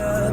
another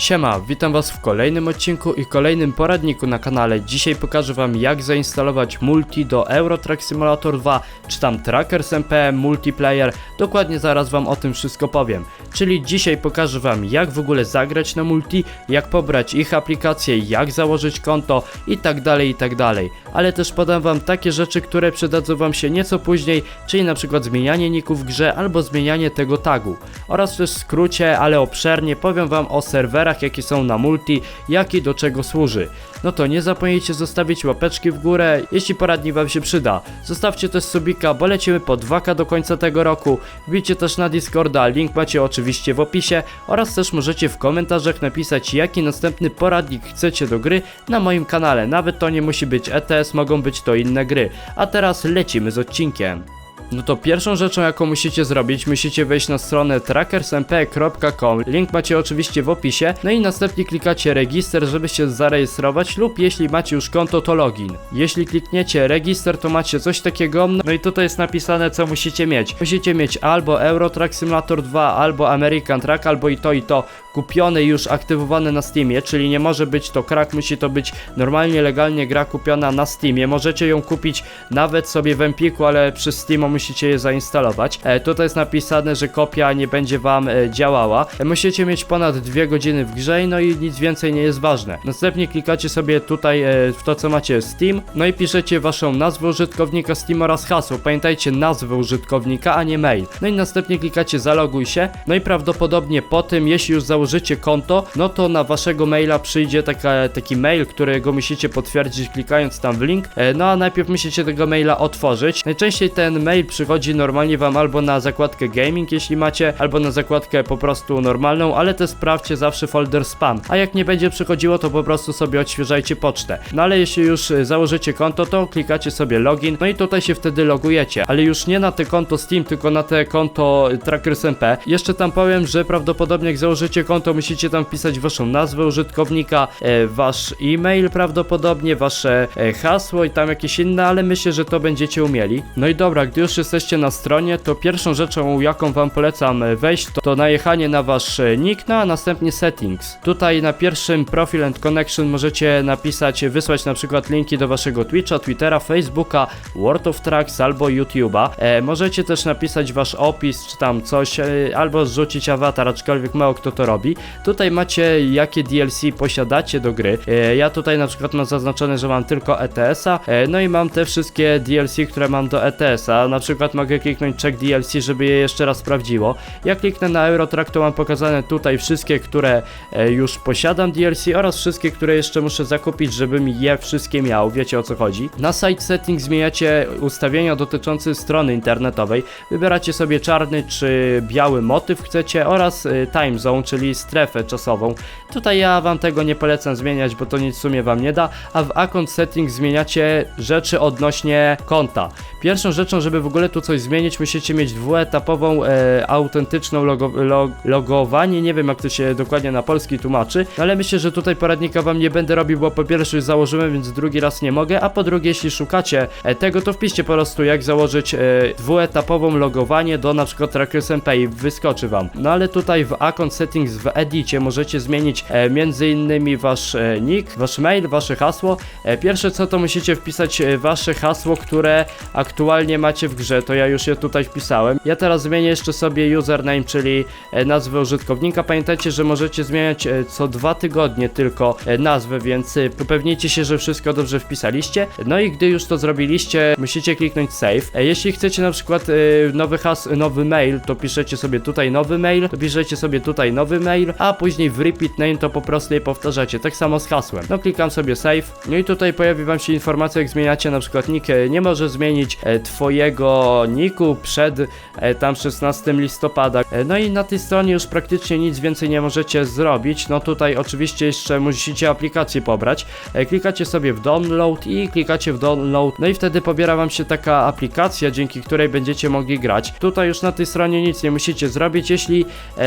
Siema, witam was w kolejnym odcinku i kolejnym poradniku na kanale. Dzisiaj pokażę wam jak zainstalować multi do Euro Truck Simulator 2, czy tam Trackers MP, multiplayer. Dokładnie zaraz wam o tym wszystko powiem. Czyli dzisiaj pokażę wam jak w ogóle zagrać na multi, jak pobrać ich aplikację, jak założyć konto i tak dalej i tak dalej. Ale też podam wam takie rzeczy, które przydadzą wam się nieco później, czyli na przykład zmienianie ników w grze albo zmienianie tego tagu. Oraz też w skrócie, ale obszernie powiem wam o serwerach jakie są na multi, jak i do czego służy. No to nie zapomnijcie zostawić łapeczki w górę, jeśli poradnik wam się przyda. Zostawcie też subika, bo lecimy po 2k do końca tego roku. Wbijcie też na Discorda, link macie oczywiście w opisie oraz też możecie w komentarzach napisać jaki następny poradnik chcecie do gry na moim kanale. Nawet to nie musi być ETS, mogą być to inne gry. A teraz lecimy z odcinkiem. No to pierwszą rzeczą, jaką musicie zrobić, musicie wejść na stronę trackersmp.com. Link macie oczywiście w opisie. No i następnie klikacie register, żeby się zarejestrować lub jeśli macie już konto, to login. Jeśli klikniecie register, to macie coś takiego. No i tutaj jest napisane, co musicie mieć. Musicie mieć albo Euro Truck Simulator 2, albo American Truck, albo i to i to kupione już aktywowane na Steamie, czyli nie może być to krak, musi to być normalnie, legalnie gra kupiona na Steamie. Możecie ją kupić nawet sobie w Empiku, ale przez Steama musicie je zainstalować. E, tutaj jest napisane, że kopia nie będzie wam e, działała. E, musicie mieć ponad 2 godziny w grze, no i nic więcej nie jest ważne. Następnie klikacie sobie tutaj w to, co macie Steam, no i piszecie waszą nazwę użytkownika Steam oraz hasło. Pamiętajcie nazwę użytkownika, a nie mail. No i następnie klikacie zaloguj się, no i prawdopodobnie po tym, jeśli już założycie konto, no to na waszego maila przyjdzie taka, taki mail, którego musicie potwierdzić klikając tam w link. No a najpierw musicie tego maila otworzyć. Najczęściej ten mail przychodzi normalnie wam albo na zakładkę gaming, jeśli macie, albo na zakładkę po prostu normalną, ale też sprawdźcie zawsze folder spam. A jak nie będzie przychodziło, to po prostu sobie odświeżajcie pocztę. No ale jeśli już e, założycie konto, to klikacie sobie login, no i tutaj się wtedy logujecie, ale już nie na te konto Steam, tylko na te konto Trackers MP. Jeszcze tam powiem, że prawdopodobnie jak założycie konto, musicie tam wpisać waszą nazwę użytkownika, e, wasz e-mail prawdopodobnie, wasze e, hasło i tam jakieś inne, ale myślę, że to będziecie umieli. No i dobra, gdy już jesteście na stronie, to pierwszą rzeczą, jaką wam polecam wejść, to, to najechanie na wasz e, nick, no a następnie settings. Tutaj na pierwszym profile and connection możecie napisać, wysłać na przykład linki do waszego Twitcha, Twittera, Facebooka, World of Tracks albo YouTube'a. E, możecie też napisać wasz opis, czy tam coś, e, albo zrzucić awatar, aczkolwiek mało kto to robi. Tutaj macie jakie DLC posiadacie do gry. E, ja tutaj na przykład mam zaznaczone, że mam tylko ETS-a, e, no i mam te wszystkie DLC, które mam do ETS-a. Na przykład mogę kliknąć check DLC, żeby je jeszcze raz sprawdziło. Ja kliknę na Eurotrack, to mam pokazane tutaj wszystkie, które e, już posiadam DLC oraz wszystkie, które jeszcze muszę zakupić, żebym je wszystkie miał. Wiecie o co chodzi. Na site settings zmieniacie ustawienia dotyczące strony internetowej. Wybieracie sobie czarny czy biały motyw chcecie oraz y, time zone, czyli strefę czasową. Tutaj ja wam tego nie polecam zmieniać, bo to nic w sumie wam nie da, a w account settings zmieniacie rzeczy odnośnie konta. Pierwszą rzeczą, żeby w ogóle tu coś zmienić, musicie mieć dwuetapową e, autentyczną logo, log, logowanie, nie wiem jak to się dokładnie na polski tłumaczy, ale myślę, że tutaj poradnika wam nie będę robił, bo po pierwsze już założyłem, więc drugi raz nie mogę, a po drugie jeśli szukacie e, tego, to wpiszcie po prostu jak założyć e, dwuetapową logowanie do na przykład Trackers i wyskoczy wam. No ale tutaj w account settings w edicie możecie zmienić e, między innymi wasz e, nick, wasz mail, wasze hasło. E, pierwsze co to musicie wpisać e, wasze hasło, które aktualnie macie w grze, to ja już je tutaj wpisałem. Ja teraz zmienię jeszcze sobie username, czyli e, nazwę użytkownika. Pamiętajcie, że możecie zmieniać e, co dwa tygodnie tylko e, nazwę, więc upewnijcie się, że wszystko dobrze wpisaliście. No i gdy już to zrobiliście, musicie kliknąć save. Jeśli chcecie na przykład nowy has, nowy mail, to piszecie sobie tutaj nowy mail, to piszecie sobie tutaj nowy mail, a później w repeat name to po prostu je powtarzacie. Tak samo z hasłem. No klikam sobie save. No i tutaj pojawi wam się informacja, jak zmieniacie na przykład nick. Nie może zmienić twojego niku przed e, tam 16 listopada. E, No i na tej stronie już praktycznie nic więcej nie możecie zrobić. No tutaj oczywiście jeszcze musicie aplikację pobrać. E, Klikacie sobie w download i klikacie w download. No i wtedy pobiera wam się taka aplikacja, dzięki której będziecie mogli grać. Tutaj już na tej stronie nic nie musicie zrobić. Jeśli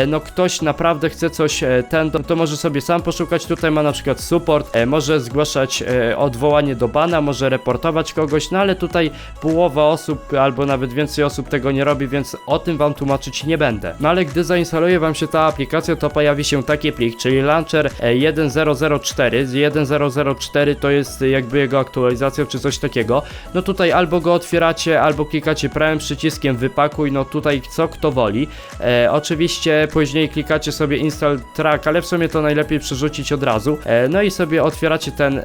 no ktoś naprawdę chce coś ten, to, może sobie sam poszukać. Tutaj ma na przykład support, może zgłaszać odwołanie do bana, może reportować kogoś, no ale tutaj połowa osób albo albo nawet więcej osób tego nie robi, więc o tym wam tłumaczyć nie będę. No ale gdy zainstaluje wam się ta aplikacja, to pojawi się taki plik, czyli launcher e, 1004. 1004 to jest jakby jego aktualizacja czy coś takiego. No tutaj albo go otwieracie, albo klikacie prawym przyciskiem wypakuj, no tutaj co kto woli. E, oczywiście później klikacie sobie install track, ale w sumie to najlepiej przerzucić od razu. E, no i sobie otwieracie ten e,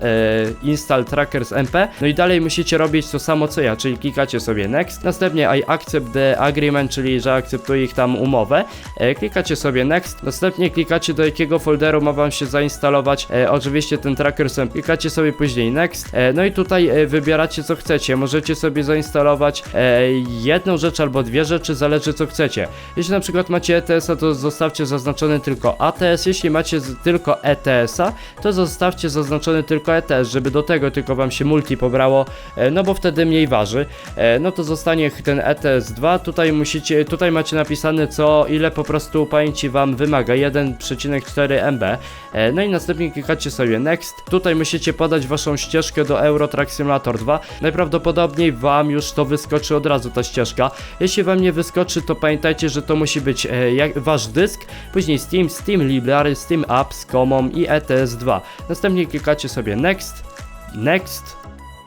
install trackers MP. No i dalej musicie robić to samo co ja, czyli klikacie sobie next, następnie I accept the agreement, czyli że akceptuję ich tam umowę. E, klikacie sobie next, następnie klikacie do jakiego folderu ma wam się zainstalować e, oczywiście ten trackers MP. Klikacie sobie później next. E, no i tutaj wybieracie co chcecie. Możecie sobie zainstalować jedną rzecz albo dwie rzeczy, zależy co chcecie. Jeśli na przykład macie ETS-a, to zostawcie zaznaczony tylko ATS. Jeśli macie tylko ETS-a, to zostawcie zaznaczony tylko ETS, żeby do tego tylko wam się multi pobrało, no bo wtedy mniej waży. No to zostanie ten ETS 2. Tutaj musicie, tutaj macie napisane co, ile po prostu pamięci wam wymaga. 1,4 MB. E, no i następnie klikacie sobie next. Tutaj musicie podać waszą ścieżkę do Euro Truck Simulator 2. Najprawdopodobniej wam już to wyskoczy od razu ta ścieżka. Jeśli wam nie wyskoczy, to pamiętajcie, że to musi być e, jak, wasz dysk, później Steam, Steam Library, Steam Apps, Common i ETS2. Następnie klikacie sobie next, next,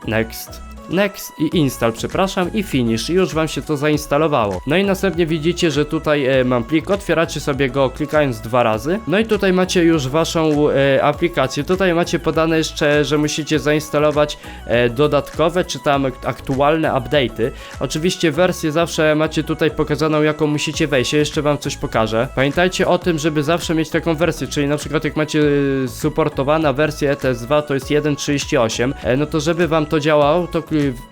next. Next i install, przepraszam, i finish. I już wam się to zainstalowało. No i następnie widzicie, że tutaj e, mam plik, otwieracie sobie go klikając dwa razy. No i tutaj macie już waszą e, aplikację. Tutaj macie podane jeszcze, że musicie zainstalować e, dodatkowe czy tam aktualne update'y. Oczywiście wersję zawsze macie tutaj pokazaną, jaką musicie wejść. Ja jeszcze wam coś pokażę. Pamiętajcie o tym, żeby zawsze mieć taką wersję, czyli na przykład jak macie e, supportowana wersja ETS2 to jest 1.38, e, no to żeby wam to działało, to,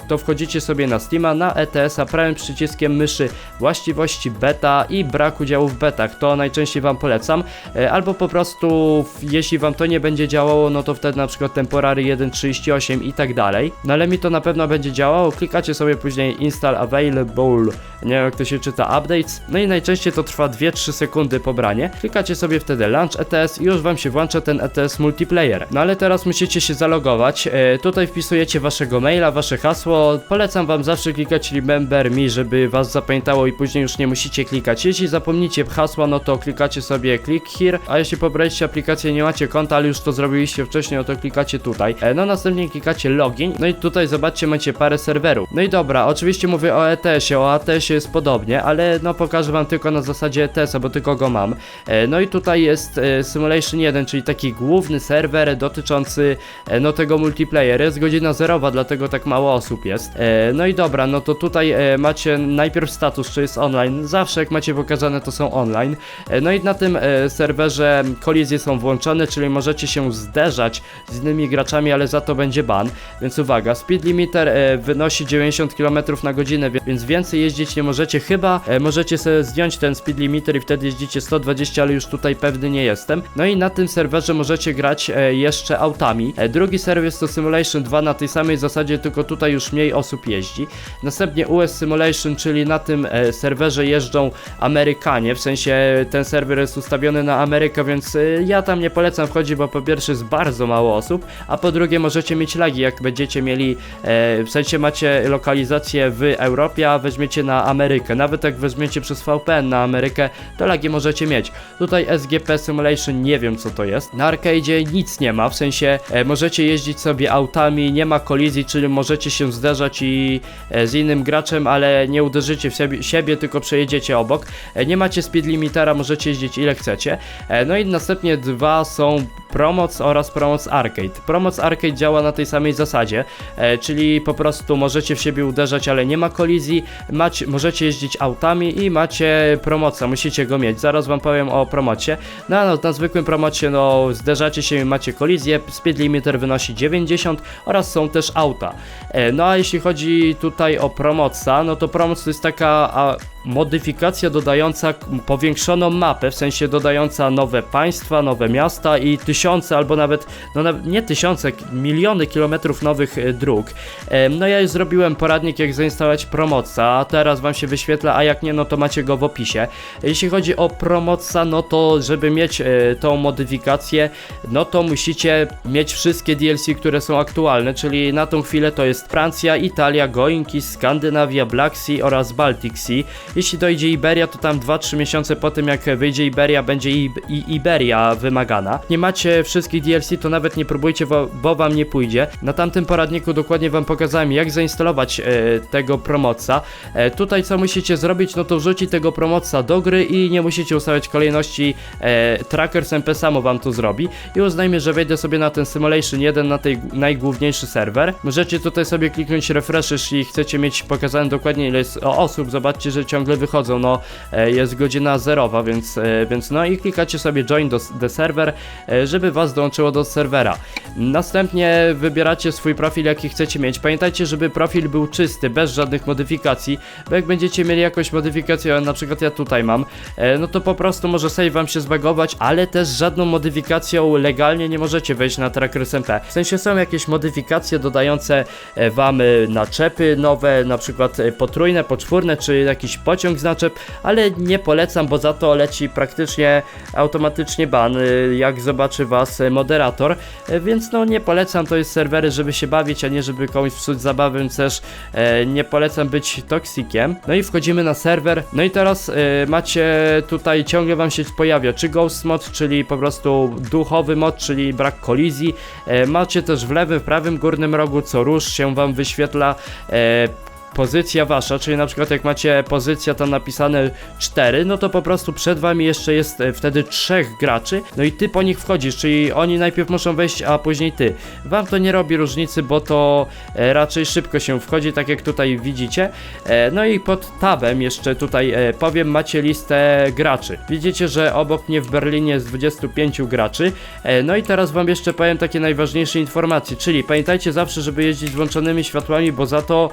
to wchodzicie sobie na Steama, na ETS-a prawym przyciskiem myszy właściwości beta i brak udziału w betach. To najczęściej wam polecam. E, Albo po prostu, jeśli wam to nie będzie działało, no to wtedy na przykład temporary 1.38 i tak dalej. No ale mi to na pewno będzie działało. Klikacie sobie później install available, nie wiem jak to się czyta, updates. No i najczęściej to trwa 2-3 sekundy pobranie. Klikacie sobie wtedy launch ETS i już wam się włącza ten ETS multiplayer. No ale teraz musicie się zalogować. E, tutaj wpisujecie waszego maila, wasze hasło. Polecam wam zawsze klikać remember me, żeby was zapamiętało i później już nie musicie klikać. Jeśli zapomnicie hasła, no to klikacie sobie click here, a jeśli pobraliście aplikację, nie macie konta, ale już to zrobiliście wcześniej, no to klikacie tutaj. E, no następnie klikacie login, no i tutaj zobaczcie, macie parę serwerów. No i dobra, oczywiście mówię o ETS-ie, o ATS-ie jest podobnie, ale no pokażę wam tylko na zasadzie ETS-a, bo tylko go mam. E, no i tutaj jest e, Simulation 1, czyli taki główny serwer dotyczący no tego multiplayer. Jest godzina zerowa, dlatego tak mało osób jest. E, no i dobra, no to tutaj e, macie najpierw status, czy jest online. Zawsze jak macie pokazane, to są online. E, no i na tym e, serwerze kolizje są włączone, czyli możecie się zderzać z innymi graczami, ale za to będzie ban. Więc uwaga, speed limiter e, wynosi 90 km na godzinę, więc więcej jeździć nie możecie. Chyba e, możecie sobie zdjąć ten speed limiter i wtedy jeździcie 120, ale już tutaj pewny nie jestem. No i na tym serwerze możecie grać e, jeszcze autami. E, drugi serwer to Simulation 2 na tej samej zasadzie, tylko tutaj już mniej osób jeździ. Następnie US Simulation, czyli na tym e, serwerze jeżdżą Amerykanie, w sensie ten serwer jest ustawiony na Amerykę, więc e, ja tam nie polecam wchodzić, bo po pierwsze jest bardzo mało osób, a po drugie możecie mieć lagi, jak będziecie mieli, e, w sensie macie lokalizację w Europie, a weźmiecie na Amerykę. Nawet jak weźmiecie przez VPN na Amerykę, to lagi możecie mieć. Tutaj SGP Simulation nie wiem co to jest. Na arcade'zie nic nie ma, w sensie możecie jeździć sobie autami, nie ma kolizji, czyli możecie się zderzać i e, z innym graczem, ale nie uderzycie w siebie, siebie tylko przejedziecie obok. E, nie macie speed limitera, możecie jeździć ile chcecie. E, no i następnie dwa są Promoc oraz Promoc Arcade. Promoc Arcade działa na tej samej zasadzie, czyli po prostu możecie w siebie uderzać, ale nie ma kolizji, macie, możecie jeździć autami i macie promoca, musicie go mieć. Zaraz wam powiem o promocie. No, no na zwykłym promocie no zderzacie się i macie kolizję, speed limiter wynosi 90 oraz są też auta. E, no a jeśli chodzi tutaj o promoca, no to promoc to jest taka modyfikacja dodająca powiększoną mapę, w sensie dodająca nowe państwa, nowe miasta i tysiące albo nawet, no nie tysiące, miliony kilometrów nowych e, dróg. E, No ja już zrobiłem poradnik jak zainstalować Promoca, a teraz wam się wyświetla, a jak nie, no to macie go w opisie. Jeśli chodzi o Promoca, no to żeby mieć e, tą modyfikację, no to musicie mieć wszystkie DLC, które są aktualne, czyli na tą chwilę to jest Francja, Italia, Goinki, Skandynawia, Black Sea oraz Baltic Sea. Jeśli dojdzie Iberia, to tam 2-3 miesiące po tym jak wyjdzie Iberia, będzie i, i Iberia wymagana. Nie macie wszystkich DLC, to nawet nie próbujcie, bo, bo wam nie pójdzie. Na tamtym poradniku dokładnie wam pokazałem, jak zainstalować e, tego promoca. E, tutaj co musicie zrobić, no to wrzucić tego promoca do gry i nie musicie ustawiać kolejności. E, Trackers MP samo wam to zrobi. I uznajmy, że wejdę sobie na ten Simulation 1, na tej najgłówniejszy serwer. Możecie tutaj sobie kliknąć refresh, jeśli chcecie mieć pokazane dokładnie ile jest osób. Zobaczcie, że ciągle wychodzą, no e, jest godzina zerowa, więc, e, więc no i klikacie sobie join do, the server, e, żeby was dołączyło do serwera. Następnie wybieracie swój profil, jaki chcecie mieć. Pamiętajcie, żeby profil był czysty, bez żadnych modyfikacji, bo jak będziecie mieli jakąś modyfikację, na przykład ja tutaj mam, no to po prostu może save wam się zbagować, ale też żadną modyfikacją legalnie nie możecie wejść na Trackers MP. W sensie są jakieś modyfikacje dodające wam naczepy nowe, na przykład potrójne, poczwórne, czy jakiś pociąg z ale nie polecam, bo za to leci praktycznie automatycznie ban, e, jak zobaczy was e, moderator, e, więc no nie polecam, to jest serwery, żeby się bawić, a nie żeby komuś psuć zabawę, też nie polecam być toksikiem. No i wchodzimy na serwer, no i teraz macie tutaj, ciągle wam się pojawia, czy Ghost Mod, czyli po prostu duchowy mod, czyli brak kolizji, macie też w lewym, w prawym górnym rogu, co róż się wam wyświetla pozycja wasza, czyli na przykład jak macie pozycja tam napisane 4, no to po prostu przed wami jeszcze jest e, wtedy trzech graczy, no i ty po nich wchodzisz, czyli oni najpierw muszą wejść, a później ty. Wam to nie robi różnicy, bo to e, raczej szybko się wchodzi, tak jak tutaj widzicie. E, no i pod tabem jeszcze tutaj powiem, macie listę graczy. Widzicie, że obok mnie w Berlinie jest 25 graczy. No i teraz wam jeszcze powiem takie najważniejsze informacje, czyli pamiętajcie zawsze, żeby jeździć włączonymi światłami, bo za to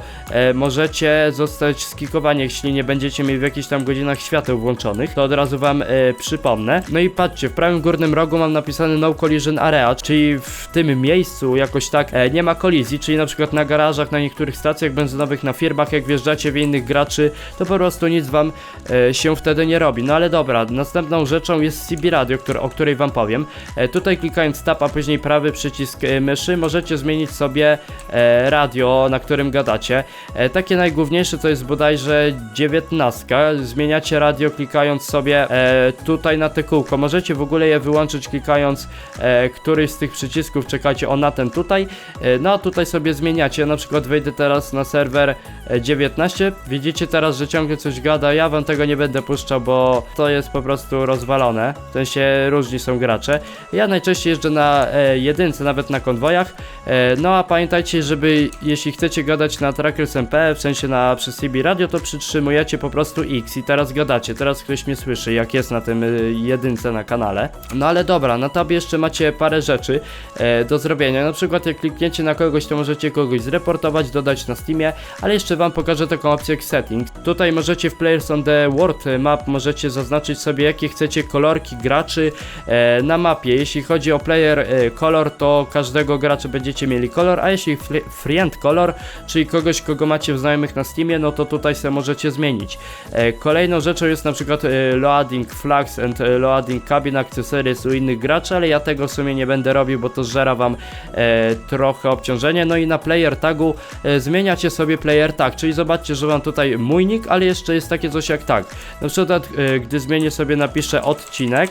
możecie zostać skikowani, jeśli nie będziecie mieli w jakichś tam godzinach świateł włączonych, to od razu wam e, przypomnę. No i patrzcie, w prawym górnym rogu mam napisane no collision area, czyli w tym miejscu jakoś tak e, nie ma kolizji, czyli na przykład na garażach, na niektórych stacjach benzynowych, na firmach, jak wjeżdżacie w innych graczy, to po prostu nic wam e, się wtedy nie robi. No ale dobra, następną rzeczą jest CB Radio, który, o której wam powiem. E, tutaj klikając tab, a później prawy przycisk e, myszy, możecie zmienić sobie e, radio, na którym gadacie. E, takie najgłówniejsze to jest bodajże 19. Zmieniacie radio klikając sobie e, tutaj na te kółko. Możecie w ogóle je wyłączyć klikając e, któryś z tych przycisków. Czekajcie o na ten tutaj. E, no a tutaj sobie zmieniacie. Ja na przykład wejdę teraz na serwer e, 19. Widzicie teraz, że ciągle coś gada. Ja wam tego nie będę puszczał, bo to jest po prostu rozwalone. W sensie różni są gracze. Ja najczęściej jeżdżę na e, jedynce, nawet na konwojach. E, no a pamiętajcie, żeby jeśli chcecie gadać na Trackers W sensie na przez CB Radio, to przytrzymujecie po prostu X i teraz gadacie. Teraz ktoś mnie słyszy, jak jest na tym y, jedynce na kanale. No ale dobra, na tabie jeszcze macie parę rzeczy e, do zrobienia. Na przykład jak klikniecie na kogoś, to możecie kogoś zreportować, dodać na Steamie, ale jeszcze wam pokażę taką opcję jak setting. Tutaj możecie w Players on the World Map możecie zaznaczyć sobie jakie chcecie kolorki graczy e, na mapie. Jeśli chodzi o player e, color, to każdego gracza będziecie mieli kolor, a jeśli fri- friend color, czyli kogoś, kogo macie w znajomych na Steamie, no to tutaj sobie możecie zmienić. E, kolejną rzeczą jest na przykład e, loading flags and e, loading cabin accessories u innych graczy, ale ja tego w sumie nie będę robił, bo to zżera wam trochę obciążenie. No i na player tagu zmieniacie sobie player tag, czyli zobaczcie, że mam tutaj mój nick, ale jeszcze jest takie coś jak tag. Na przykład gdy zmienię sobie napiszę odcinek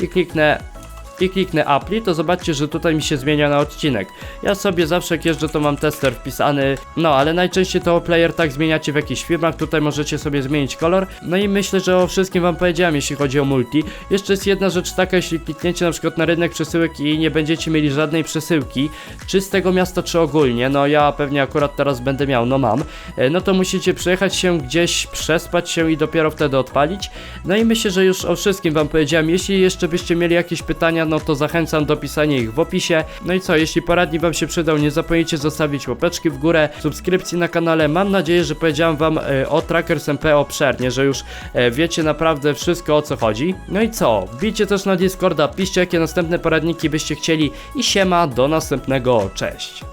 i kliknę i kliknę Apply, to zobaczcie, że tutaj mi się zmienia na odcinek. Ja sobie zawsze jak jeżdżę, to mam tester wpisany, no ale najczęściej to player tak zmieniacie w jakichś firmach, tutaj możecie sobie zmienić kolor. No i myślę, że o wszystkim wam powiedziałem, jeśli chodzi o multi. Jeszcze jest jedna rzecz taka, jeśli klikniecie na przykład na rynek przesyłek i nie będziecie mieli żadnej przesyłki, czy z tego miasta, czy ogólnie, no ja pewnie akurat teraz będę miał, no mam, e, no to musicie przyjechać się gdzieś, przespać się i dopiero wtedy odpalić. No i myślę, że już o wszystkim wam powiedziałem. Jeśli jeszcze byście mieli jakieś pytania, no to zachęcam do pisania ich w opisie. No i co, jeśli poradnik wam się przydał, nie zapomnijcie zostawić łapeczki w górę, subskrypcji na kanale. Mam nadzieję, że powiedziałem wam e, o Trackers MP obszernie, że już e, wiecie naprawdę wszystko o co chodzi. No i co, wbijcie też na Discorda, piszcie jakie następne poradniki byście chcieli i siema, do następnego, cześć.